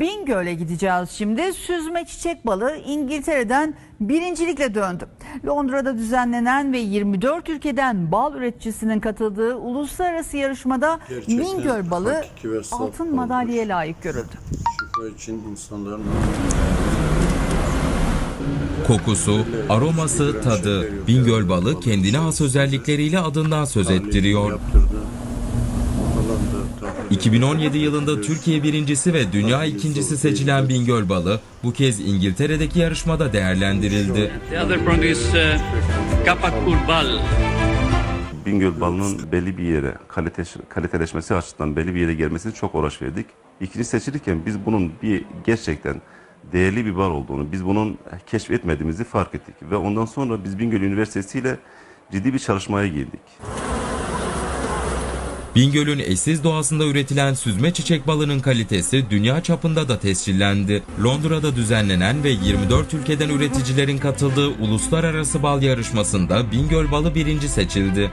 Bingöl'e gideceğiz şimdi. Süzme çiçek balığı İngiltere'den birincilikle döndü. Londra'da düzenlenen ve 24 ülkeden bal üreticisinin katıldığı uluslararası yarışmada Gerçekten Bingöl balığı altın madalyaya layık görüldü. Şifa için insanların Kokusu, aroması, tadı, Bingöl balı kendine has özellikleriyle adından söz ettiriyor. yaptırdı. Falandı, tahıl 2017 yılında Türkiye birincisi ve dünya ikincisi seçilen Bingöl balı bu kez İngiltere'deki yarışmada değerlendirildi. Uh. Bingöl balının belli bir yere kalite, kaliteleşmesi açısından belli bir yere gelmesine çok uğraş verdik. İkinci seçilirken biz bunun bir gerçekten değerli bir bal olduğunu, biz bunun keşfetmediğimizi fark ettik. Ve ondan sonra biz Bingöl Üniversitesi ile ciddi bir çalışmaya girdik. Bingöl'ün eşsiz doğasında üretilen süzme çiçek balının kalitesi dünya çapında da tescillendi. Londra'da düzenlenen ve 24 ülkeden üreticilerin katıldığı uluslararası bal yarışmasında Bingöl balı birinci seçildi.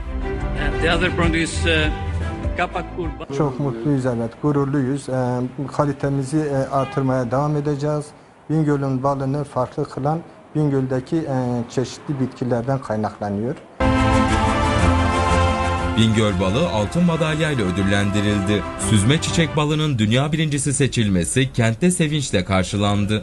Uh. Çok mutluyuz evet, gururluyuz. Ee, kalitemizi e, artırmaya devam edeceğiz. Bingöl'ün balını farklı kılan Bingöl'deki e, çeşitli bitkilerden kaynaklanıyor. Bingöl balı altın madalyayla ödüllendirildi. Süzme çiçek balının dünya birincisi seçilmesi kentte sevinçle karşılandı.